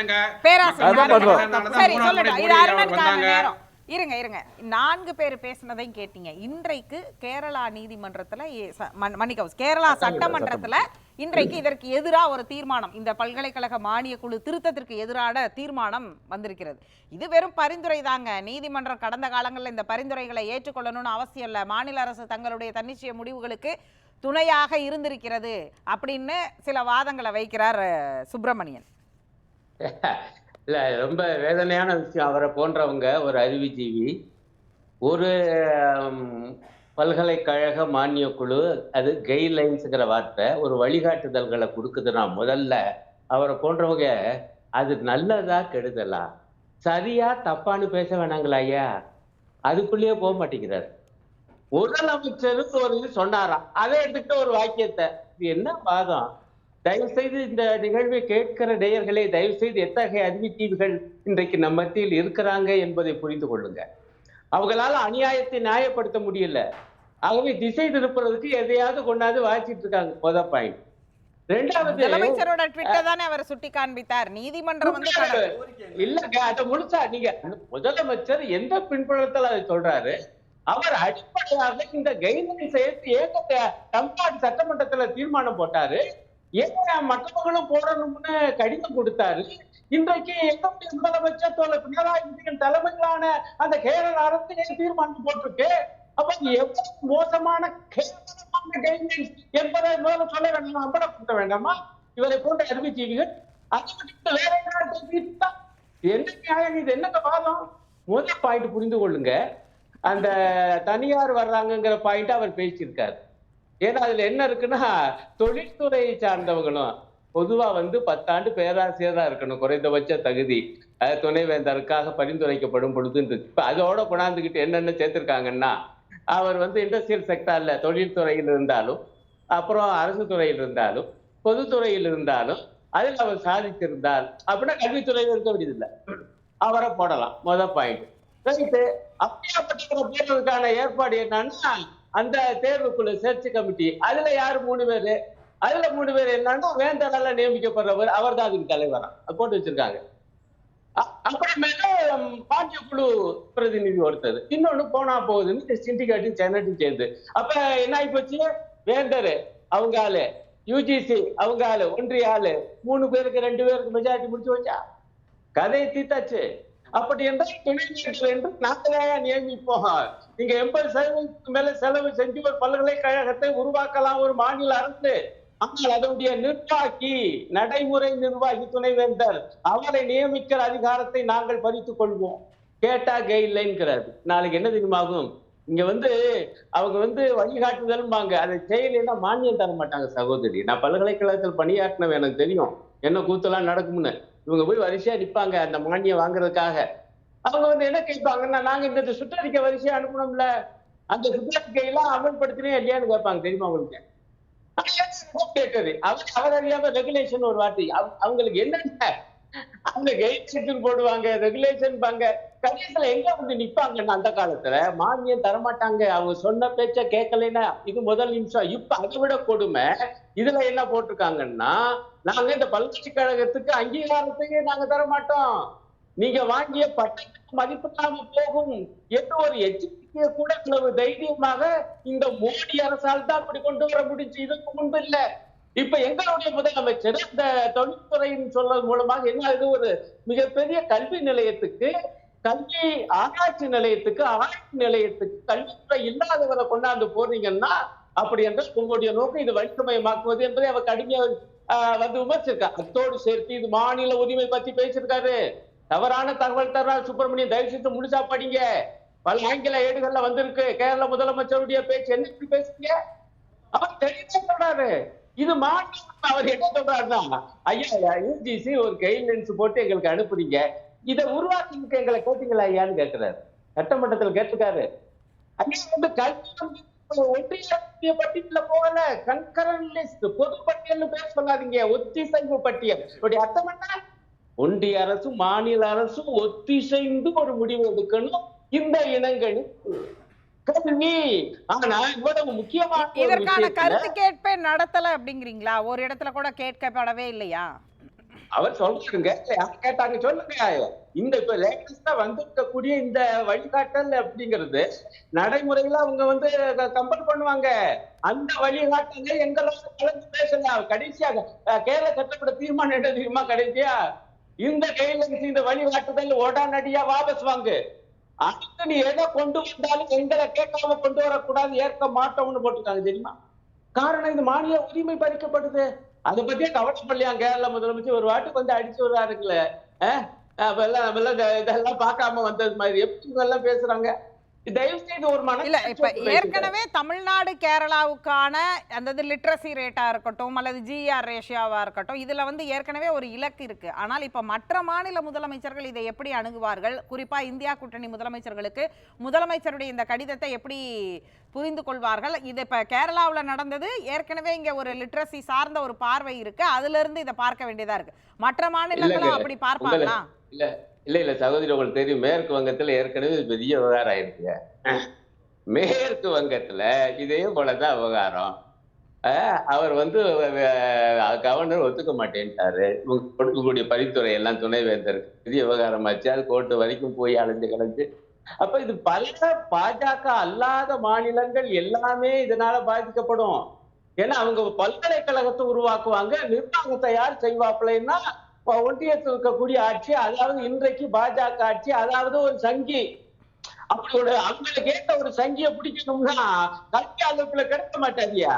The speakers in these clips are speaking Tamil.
பண்ணுங்க பேராசிரியர் இருங்க இருங்க. நான்கு பேர் பேசினதையும் கேட்டீங்க. இன்றைக்கு கேரளா நீதிமன்றத்துல மன்னிக்கவும் கேரளா சட்டமன்றத்துல இன்றைக்கு இதற்கு எதிரா ஒரு தீர்மானம் இந்த பல்கலைக்கழக மானிய குழு திருத்தத்திற்கு எதிரான தீர்மானம் வந்திருக்கிறது. இது வெறும் பரிந்துரை தாங்க. நீதிமன்றம் கடந்த காலங்களில் இந்த பரிந்துரைகளை ஏற்றுக்கொள்ளணும்னு அவசியம் இல்லை. மாநில அரசு தங்களுடைய தன்னிச்சைய முடிவுகளுக்கு துணையாக இருந்திருக்கிறது அப்படின்னு சில வாதங்களை வைக்கிறார் சுப்பிரமணியன். இல்ல ரொம்ப வேதனையான விஷயம். அவரை போன்றவங்க ஒரு அறிவுஜீவி. ஒரு பல்கலைக்கழக மானிய குழு அது கைட்லைன்ஸுங்கிற வார்த்தை ஒரு வழிகாட்டுதல்களை கொடுக்குதுன்னா முதல்ல அவரை போன்றவங்க அது நல்லதா கெடுதலா? சரியா தப்பான்னு பேச வேணாங்களா ஐயா? அதுக்குள்ளேயே போக மாட்டேங்கிறார். முதலமைச்சருக்கு ஒரு இது சொன்னாராம். அதை எடுத்துக்கிட்டு ஒரு வாக்கியத்தை. இது என்ன வாதம்? தயவு செய்து இந்த நிகழ்வை கேட்கிற நேயர்களே தயவு செய்து எத்தகைய அறிவித்தீவுகள் இன்றைக்கு நம் மத்தியில் இருக்கிறாங்க என்பதை புரிந்து கொள்ளுங்க. அவங்களால அநியாயத்தை நியாயப்படுத்த முடியல. ஆகவே திசை திருப்புறதுக்கு எதையாவது கொண்டாந்து வாய்ச்சிட்டு இருக்காங்க. முத பாயிண்ட் ரெண்டாவது முதலமைச்சரோட ட்விட்டர் தானே அவர் சுட்டி காண்பித்தார். நீதிமன்றம் வந்து இல்லங்க அத முழுசா நீங்க முதலமைச்சர் எந்த பின்புலத்துல அதை சொல்றாரு? அவர் அடிப்படையாக இந்த கைட்லைன் சேர்த்து ஏக சட்டமன்றத்துல தீர்மானம் போட்டாரு. ஏன் மற்றவர்களும் போடணும்னு கடிதம் கொடுத்தாரு. இன்றைக்கு எங்களுடைய முதலமைச்சர் தோழர் பினராயி விஜயன் தலைமையிலான அந்த கேரள அரசு தீர்மானம் போட்டிருக்கு? அப்ப எவ்வளவு மோசமான என்பதை முதல்ல சொல்ல வேண்டாம்? அம்பலப்படுத்த வேண்டாமா? இவரை போன்ற அறிவுஜீவிகள் அதை வேற என்ன தீர்த்தா? என்ன நியாயம்? இது என்னங்க வாதம்? முதல் பாயிண்ட் புரிந்து கொள்ளுங்க. அந்த தனியார் வர்றாங்கங்கிற பாயிண்ட் அவர் பேசியிருக்காரு. ஏன்னா அதுல என்ன இருக்குன்னா தொழில்துறையை சார்ந்தவங்களும் பொதுவா வந்து பத்தாண்டு பேராசிரியரா இருக்கணும் குறைந்தபட்ச தகுதி. துணைவேந்தருக்காக பரிந்துரைக்கப்படும் பொழுது இப்ப அதோட கொண்டாந்துக்கிட்டு என்னென்ன சேர்த்திருக்காங்கன்னா அவர் வந்து இண்டஸ்ட்ரியல் செக்டார்ல தொழில்துறையில் இருந்தாலும் அப்புறம் அரசு துறையில் இருந்தாலும் பொதுத்துறையில் இருந்தாலும் அதில் அவர் சாதித்திருந்தால் அப்படின்னா கல்வித்துறையில் இருக்க வேண்டியதில்லை. அவரை போடலாம். மொதல் பாயிண்ட் ரைட்டு அப்படியாப்பட்டவரை போடுறதுக்கான ஏற்பாடு என்னன்னா அந்த தேர்வுக்குழு சர்ச் கமிட்டி அதுல யாரு மூணு பேரு? அதுல மூணு பேர் என்னன்னா வேந்தரால நியமிக்கப்படுறவர் அவர் தான் அதுக்கு தலைவரா போட்டு வச்சிருக்காங்க. அப்புறமேல பாண்டிய குழு பிரதிநிதி ஒருத்தர். இன்னொன்னு போனா போகுதுன்னு சிண்டிகேட்டும் சென்னட்டும் சேர்ந்து. அப்ப என்ன ஆகி போச்சு? வேந்தர் அவங்க ஆளு. யூஜிசி அவங்க ஆளு. ஒன்றிய ஆளு. மூணு பேருக்கு ரெண்டு பேருக்கு மெஜாரிட்டி முடிச்சு வச்சா கதையை தீத்தாச்சு அப்படி என்றால் துணைவேந்தர் என்று நாங்களே நியமிப்போம் நீங்க எண்பது சதவீதத்துக்கு மேல செலவு செஞ்சு ஒரு பல்கலைக்கழகத்தை உருவாக்கலாம் ஒரு மாநில அரசு. ஆனால் அதனுடைய நிர்வாகி நடைமுறை நிர்வாகி துணைவேந்தர் அவரை நியமிக்கிற அதிகாரத்தை நாங்கள் பறித்துக் கொள்வோம். கேட்டா கைட்லைன்ங்கிறாரு நாளைக்கு என்ன தெரியுமாகும்? இங்க வந்து அவங்க வந்து வழிகாட்டுதல்பாங்க அதை செய்யலைன்னா மானியம் தர மாட்டாங்க சகோதரி. நான் பல்கலைக்கழகத்தில் பணியாற்றினவன் எனக்கு தெரியும். என்ன கூத்தெல்லாம் நடக்கும்னு. இவங்க போய் வரிசையா நிப்பாங்க அந்த மானியம் வாங்குறதுக்காக. அவங்க வந்து என்ன கேட்பாங்கன்னா நாங்க இந்த சுற்றறிக்கை வரிசையா அனுப்பணும்ல. அந்த சுற்றறிக்கையெல்லாம் அமல்படுத்தினே இல்லையான்னு கேட்பாங்க. தெரியுமா உங்களுக்கு? கேட்டது. அவர் அவர் அறியாம ரெகுலேஷன் ஒரு வார்த்தை. அவங்களுக்கு என்னென்ன அந்த கைட்லைன் போடுவாங்க ரெகுலேஷன் பாங்க கடைசியில எங்க வந்து நிப்பாங்கன்னா அந்த காலத்துல மானியம் தரமாட்டாங்க. அவங்க சொன்ன பேச்ச கேட்கலைன்னா இது முதல் நிமிஷம். இப்ப அதை விட கொடுமை. இதுல என்ன போட்டிருக்காங்கன்னா நாங்க இந்த பல்கலைக்கழகத்துக்கு அங்கீகாரத்தையே நாங்க தர மாட்டோம் நீங்க வாங்கிய பட்டத்துக்கு மதிப்பில்லாம போகும். என்று ஒரு எச்சரிக்கையை கூட இவ்வளவு தைரியமாக இந்த மோடி அரசால் தான் அப்படி கொண்டு வர முடிஞ்சு இதுக்கு முன்பு இல்ல. இப்ப எங்களுடைய முதலமைச்சர் இந்த தொழில்துறையின் சொல்றது மூலமாக என்ன இது ஒரு மிகப்பெரிய கல்வி நிலையத்துக்கு கல்வி ஆராய்ச்சி நிலையத்துக்கு ஆராய்ச்சி நிலையத்துக்கு கல்வித்துறை இல்லாதவரை கொண்டாந்து போறீங்கன்னா அப்படி என்றால் உங்களுடைய நோக்கம் இது வணிகமயமாக்குவது என்பதை அவர் கடுமையாக வந்து விமர்சிருக்கார் அத்தோடு சேர்த்து இது மாநில உரிமை பத்தி பேசியிருக்காரு. தவறான தகவல் தர்றார் சுப்பிரமணியன். தயவு செய்து முழுசா படிங்க பல ஆங்கில ஏடுகள்ல வந்திருக்கு. கேரள முதலமைச்சருடைய பேச்சு என்ன பேசுறீங்க? அவர் தெளிவா சொல்றாரு. இது மாநிலம் அவர் என்ன சொல்றாருன்னா ஐயா யூஜிசி ஒரு கைட்லைன்ஸ் போட்டு எங்களுக்கு அனுப்புறீங்க. இதை உருவாக்கி எங்களை கேட்டீங்களா ஐயான்னு கேட்கிறாரு சட்டமன்றத்துல கேட்டிருக்காரு. ஐயா வந்து கல்வி ஒன்றிய பட்டியல போகல. கன்கரன் லிஸ்ட் பொது பட்டியல்னு பேர் சொல்லாதீங்க. ஒத்திசைவு பட்டியல். இப்படி அர்த்தம் என்ன? ஒன்றிய அரசும் மாநில அரசும் ஒத்திசைந்து ஒரு முடிவு எடுக்கணும். இந்த இனங்களுக்கு கல்வி ஆனா இவ்வளவு முக்கியமான இதற்கான கருத்து கேட்பே நடத்தல அப்படிங்கிறீங்களா? ஒரு இடத்துல கூட கேட்கப்படவே இல்லையா? அவர் சொல்றாருங்க. யார் கேட்டாங்க. சொல்லுங்க இந்த இப்ப லேட்டஸ்டா வந்திருக்கக்கூடிய இந்த வழிகாட்டல் அப்படிங்கிறது நடைமுறையில அவங்க வந்து கம்பல் பண்ணுவாங்க. அந்த வழிகாட்டல எங்களோட கலந்து பேசல. கடைசியாக கேரள சட்டப்பட தீர்மானம் என்ன தெரியுமா கடைசியா? இந்த கைட்லைன்ஸ் இந்த வழிகாட்டுதல் உடனடியா வாபஸ் வாங்கு. அடுத்து நீ எதை கொண்டு வந்தாலும் எங்களை கேட்காம கொண்டு வரக்கூடாது ஏற்க மாட்டோம்னு போட்டுருக்காங்க தெரியுமா? காரணம் இது மானிய உரிமை பறிக்கப்படுது. அதை பத்தியே கவலைப்படலையா கேரள முதலமைச்சர்? ஒரு வாட்டுக்கு வந்து அடிச்சு வர்றாருங்களே அப்ப எல்லாம் நம்ம எல்லாம் இதெல்லாம் பார்க்காம வந்தது மாதிரி. எப்படி நல்லா எல்லாம் பேசுறாங்க? இல்ல இப்ப ஏற்கனவே தமிழ்நாடு கேரளாவுக்கான அந்த லிட்ரஸி ரேட்டா இருக்கட்டும் அல்லது ஜிஆர் ரேஷியாவா இருக்கட்டும் இதுல வந்து ஏற்கனவே ஒரு இலக்கு இருக்கு. ஆனால் இப்ப மற்ற மாநில முதலமைச்சர்கள் இதை எப்படி அணுகுவார்கள்? குறிப்பா இந்தியா கூட்டணி முதலமைச்சர்களுக்கு முதலமைச்சருடைய இந்த கடிதத்தை எப்படி புரிந்து கொள்வார்கள்? இது இப்ப கேரளாவுல நடந்தது. ஏற்கனவே இங்க ஒரு லிட்ரஸி சார்ந்த ஒரு பார்வை இருக்கு. அதுல இருந்து இதை பார்க்க வேண்டியதா இருக்கு. மற்ற மாநிலங்களும். அப்படி பார்ப்பாங்களா? இல்ல இல்ல சகோதரி உங்களுக்கு தெரியும். மேற்கு வங்கத்துல ஏற்கனவே பெரிய விவகாரம் ஆயிருக்குங்க மேற்கு வங்கத்துல இதே போலதான் விவகாரம். அவர் வந்து கவர்னர் ஒத்துக்க மாட்டேன்ட்டாரு. இவங்க கொடுக்கக்கூடிய பரிந்துரை எல்லாம் துணைவேந்தருக்கு பெரிய விவகாரமாச்சு அது கோர்ட்டு வரைக்கும் போய் அலைஞ்சு கலைஞ்சு அப்ப இது பல பாஜக அல்லாத மாநிலங்கள் எல்லாமே இதனால பாதிக்கப்படும். ஏன்னா அவங்க பல்கலைக்கழகத்தை உருவாக்குவாங்க. நிர்வாகத்தை யார் செய்வாப்பிள்ளைன்னா இப்ப ஒன்றியத்தில் இருக்கக்கூடிய ஆட்சி அதாவது இன்றைக்கு பாஜக ஆட்சி அதாவது ஒரு சங்கி. அப்படி ஒரு அவங்களுக்கு ஏற்ற ஒரு சங்கியை பிடிக்கணும்னா கல்வியாளருக்குள்ள கிடைக்க மாட்டாதியா?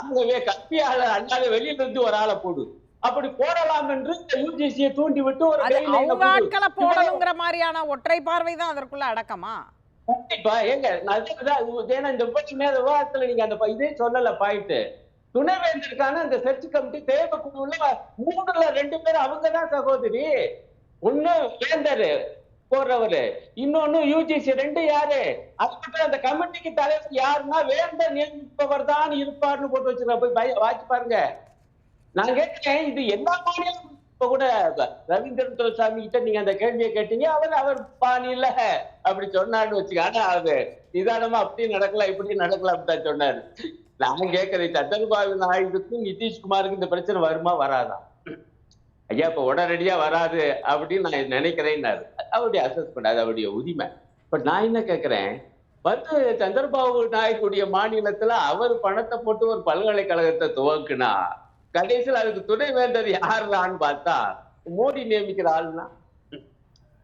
அங்கவே கல்வியாளர் அல்லாத வெளியில இருந்து ஒரு ஆளை போடு. அப்படி போடலாம் என்று யூஜிசியை தூண்டி விட்டு ஒரு அவங்க. ஆட்களை போடணுங்கிற மாதிரியான ஒற்றை பார்வை தான் அதற்குள்ள அடக்கமா? கண்டிப்பா. ஏங்க நான் ஏன்னா இந்த விவாதத்துல நீங்க அந்த இதே சொல்லல பாயிட்டு துணைவேந்தருக்கான அந்த சர்ச் கமிட்டி தேவைக்குழுல மூணுல ரெண்டு பேரும் அவங்கதான் சகோதரி. ஒண்ணு வேந்தர் போடுறவரு இன்னொன்னு யூஜிசி ரெண்டு யாரு? அதுக்கப்புறம் அந்த கமிட்டிக்கு தலைவர் யாருன்னா வேந்தர் நியமிப்பவர் தான் இருப்பார்னு போட்டு வச்சிருக்க போய் பய- வாட்சி பாருங்க. நான் கேட்கிறேன் இது எல்லா மாநிலம் இப்ப கூட ரவீந்திரன் துரைசாமி கிட்ட நீங்க அந்த கேள்வியை கேட்டீங்க. அவர் அவர் பாணியில அப்படி சொன்னான்னு வச்சுக்க ஆனா அது நிதானமா அப்படி நடக்கலாம் இப்படி நடக்கலாம் அப்படிதான் சொன்னாரு. நான் கேட்கிறேன் சந்திரபாபு நாயுடுக்கும் நிதிஷ்குமாருக்கு இந்த பிரச்சனை வருமா வராதா? ஐயா இப்ப உடனடியா வராது அப்படின்னு நான் நினைக்கிறேன்னாரு. அவருடைய அசஸ்மெண்ட் அது அவருடைய உரிமை. பட் நான் என்ன கேட்கிறேன் வந்து சந்திரபாபு நாயுடைய மாநிலத்துல அவர் பணத்தை போட்டு ஒரு பல்கலைக்கழகத்தை துவக்குனா கடைசியில் அதுக்கு துணை வேண்டது யாருலான்னு பார்த்தா மோடி நியமிக்கிற ஆளுனா.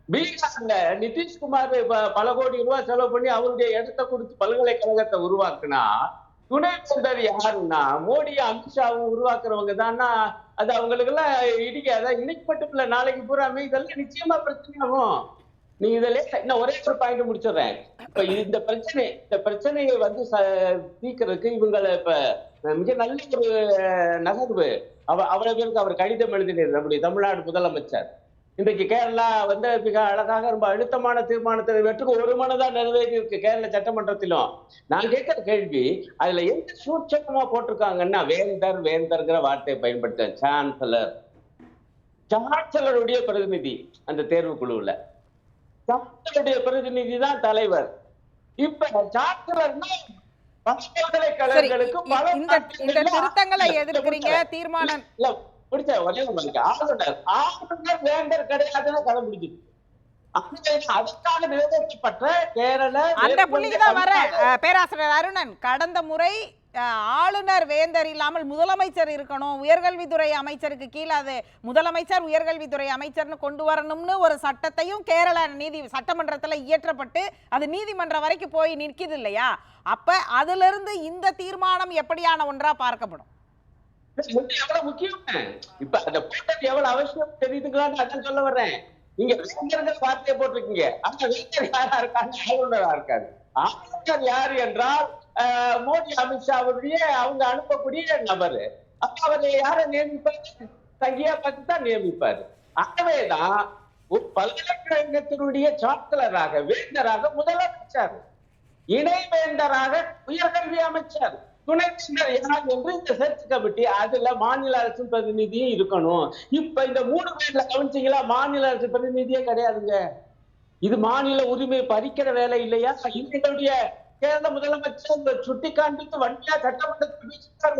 பீகார்ல நிதிஷ்குமார் ப- பல கோடி ரூபாய் செலவு பண்ணி அவருடைய இடத்தை கொடுத்து பல்கலைக்கழகத்தை உருவாக்குனா துணைவேந்தர் யாருன்னா மோடி அமித்ஷாவும் உருவாக்குறவங்க தான்னா அது அவங்களுக்கு எல்லாம் இடிக்க இன்னைக்கு மட்டும் இல்ல நாளைக்கு பூராமே இதெல்லாம் நிச்சயமா பிரச்சனையாகும். நீ இதுல இன்னும் ஒரே ஒரு பாயிண்ட் முடிச்சிடுறேன். இப்ப இந்த பிரச்சனை இந்த பிரச்சனையை வந்து ச- தீர்க்கறதுக்கு இவங்களை இப்ப மிக நல்ல ஒரு நகர்வு. அவ அவ்வளவு பேருக்கு அவர் கடிதம் எழுதினார் நம்முடைய தமிழ்நாடு முதலமைச்சர். இன்றைக்கு கேரளா வந்து மிக அழகாக ரொம்ப அழுத்தமான தீர்மானத்தை வெற்றுக்கு ஒரு மனதா நிறைவேறி இருக்கு கேரள சட்டமன்றத்திலும். நான் கேட்கிற கேள்வி அதுல எந்த சூட்சமா போட்டிருக்காங்கன்னா வேந்தர் வேந்தர்ங்கிற வார்த்தையை பயன்படுத்த சான்சலர். சான்சலருடைய பிரதிநிதி அந்த தேர்வு குழுவுல. சான்சலருடைய பிரதிநிதி தான் தலைவர். இப்ப சான்சலர்னா பல்கலைக்கழகங்களுக்கு பல இந்த திருத்தங்களை எதிர்க்கிறீங்க தீர்மானம். பிடிச்ச ஒரே ஆளுநர் ஆளுநர் கிடையாதுன்னு கதை அந்த- வரேன் பேராசிரியர் அருணன் கடந்த முறை ஆளுநர் வேந்தர் இல்லாமல் முதலமைச்சர் இருக்கணும் உயர்கல்வித்துறை அமைச்சருக்கு கீழே அது முதலமைச்சர் உயர்கல்வித்துறை அமைச்சர்னு கொண்டு வரணும்னு ஒரு சட்டத்தையும் கேரள நீதி சட்டமன்றத்துல இயற்றப்பட்டு அது நீதிமன்றம் வரைக்கும் போய் நிற்கிது இல்லையா? அப்ப அதுல இருந்து இந்த தீர்மானம் எப்படியான ஒன்றா பார்க்கப்படும்? எவ்வளவு முக்கியம்? இப்ப அந்த போட்டது எவ்வளவு அவசியம் தெரியுதுங்களான்னு அதான் சொல்ல வர்றேன். நீங்க வேந்தர்கள் வார்த்தையை போட்டிருக்கீங்க. ஆனா வேந்தர் யாரா இருக்காங்க? ஆளுநரா இருக்காரு. ஆளுநர் யாரு என்றால் ஆஹ், மோடி அமித்ஷாவுடைய அவங்க அனுப்பக்கூடிய நபரு. அப்ப அவரை யாரை நியமிப்பாரு? தங்கியா பார்த்து தான் நியமிப்பாரு. ஆகவேதான் ஒரு பல்கலைக்கழகத்தினுடைய சான்சலராக வேந்தராக முதலமைச்சர். இணைவேந்தராக உயர்கல்வி அமைச்சர். துணை வேந்தர் யார் என்று இந்த சர்ச் கமிட்டி அதுல மாநில அரசு பிரதிநிதியும் இருக்கணும். இப்ப இந்த மூணு பேர்ல கவனிச்சீங்களா? மாநில அரசு பிரதிநிதியே கிடையாதுங்க. இது மாநில உரிமை பறிக்கிற வேலை இல்லையா? எங்களுடைய கேரள முதலமைச்சர் சுட்டி காண்பித்து வண்டியா சட்டமன்றத்தில் பேசினார்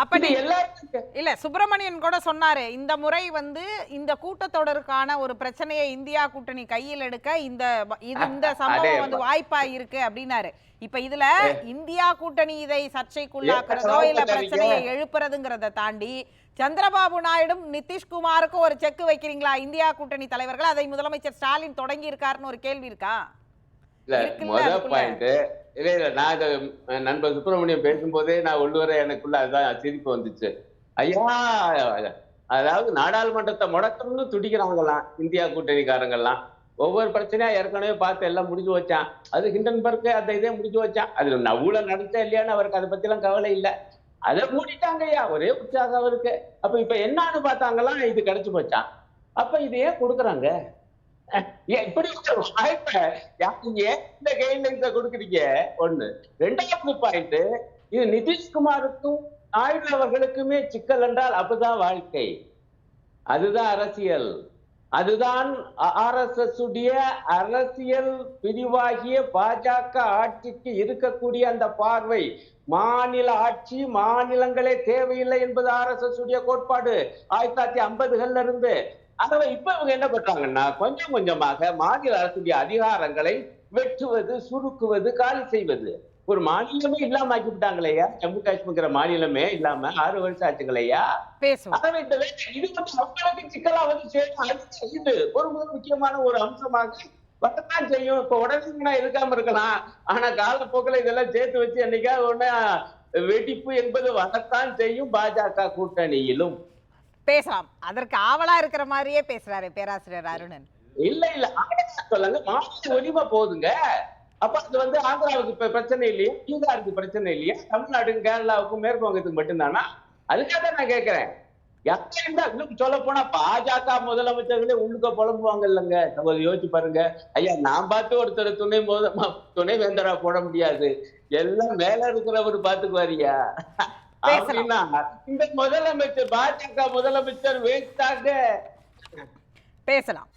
அப்ப எல்லாருக்கும் இல்ல சுப்பிரமணியன் கூட சொன்னாரு இந்த முறை வந்து இந்த கூட்டத்தொடருக்கான ஒரு பிரச்சனையை இந்தியா கூட்டணி கையில் எடுக்க இந்த இது இந்த சம்பவம் வந்து. வாய்ப்பா இருக்கு அப்படின்னாரு இப்ப இதுல இந்தியா கூட்டணி இதை சர்ச்சைக்குள்ளாக்குறதோ இல்ல? பிரச்சனையை எழுப்புறதுங்கிறத தாண்டி சந்திரபாபு நாயுடும் நிதிஷ்குமாருக்கும் ஒரு செக் வைக்கிறீங்களா இந்தியா கூட்டணி தலைவர்கள் அதை முதலமைச்சர் ஸ்டாலின் தொடங்கி இருக்காருன்னு ஒரு கேள்வி இருக்கா இல்ல முத. பாயிண்ட் இல்ல இல்ல நான் இத நண்பர் சுப்பிரமணியம் பேசும்போதே நான் உள்ளுவர எனக்குள்ள அதுதான் சிரிப்பு வந்துச்சு. ஐயா அதாவது நாடாளுமன்றத்தை முடக்கணும்னு துடிக்கிறாங்களாம் இந்தியா கூட்டணிக்காரங்கெல்லாம் ஒவ்வொரு பிரச்சனையா ஏற்கனவே பார்த்து எல்லாம் முடிஞ்சு வச்சான். அது ஹிண்டன்பர்க் அந்த இதே முடிஞ்சு வச்சான். அது ஊழல் நடந்தா இல்லையான்னு அவருக்கு அதை பத்தி எல்லாம் கவலை இல்ல. அதை மூடிட்டாங்க ஐயா ஒரே உற்சாகம் அவருக்கு. அப்ப இப்ப என்னன்னு பார்த்தாங்களாம் இது கிடைச்சு போச்சான் அப்ப இது ஏன் கொடுக்குறாங்க? இப்படி ஒரு வாய்ப்பை நீங்க இந்த கைட்லைன்ஸ கொடுக்குறீங்க? ஒண்ணு. ரெண்டாவது பாயிண்ட் இது நிதிஷ்குமாருக்கும் நாயுடு அவர்களுக்குமே சிக்கல் என்றால் அப்பதான் வாழ்க்கை. அதுதான் அரசியல். அதுதான் ஆர்எஸ்எஸ் உடைய அரசியல் பிரிவாகிய பாஜக ஆட்சிக்கு இருக்கக்கூடிய அந்த பார்வை. மாநில ஆட்சி மாநிலங்களே தேவையில்லை என்பது ஆர்எஸ்எஸ் உடைய கோட்பாடு. ஆயிரத்தி தொள்ளாயிரத்தி ஐம்பதுகள்ல இருந்து ஆகவே இப்ப இவங்க என்ன பண்றாங்கன்னா கொஞ்சம் கொஞ்சமாக மாநில அரசுடைய அதிகாரங்களை வெட்டுவது சுருக்குவது காலி செய்வது. ஒரு மாநிலமே இல்லாம ஆக்கி விட்டாங்களையா ஜம்மு காஷ்மீர் மாநிலமே இல்லாம ஆறு வருஷம் ஆச்சுங்களையா ஆகவே இந்த இது வந்து மக்களுக்கு சிக்கலா வந்து இது. ஒரு மிக முக்கியமான ஒரு அம்சமாக வரத்தான் செய்யும். இப்ப உடனே இருக்காம இருக்கலாம். ஆனா காலப்போக்கில் இதெல்லாம் சேர்த்து வச்சு என்னைக்காவது ஒண்ணு வெடிப்பு என்பது வரத்தான் செய்யும் பாஜக கூட்டணியிலும். பேசலாம். அதற்கு ஆவலா இருக்கிற மாதிரியே பேசுறாரு பேராசிரியர் அருணன். இல்ல இல்ல சொல்லுங்க மாநில ஒளிவா போதுங்க. அப்ப அது வந்து ஆந்திராவுக்கு இப்ப பிரச்சனை இல்லையா? பீகாருக்கு பிரச்சனை இல்லையா? தமிழ்நாடுக்கும் கேரளாவுக்கும் மேற்கு வங்கத்துக்கு மட்டும்தானா? அதுக்காக தான் நான் கேட்கிறேன் இன்னும் சொல்ல போனா பாஜக முதலமைச்சர்களே உள்ளுக்க புலம்புவாங்க இல்லைங்க நம்ம யோசிச்சு பாருங்க. ஐயா நான் பார்த்து ஒருத்தர் துணை துணை வேந்தரா போட முடியாது. எல்லாம் மேல இருக்கிறவர் பாத்துக்குவாரியா இந்த முதலமைச்சர் பாஜக முதலமைச்சர் வேஸ்டாக பேசலாம்.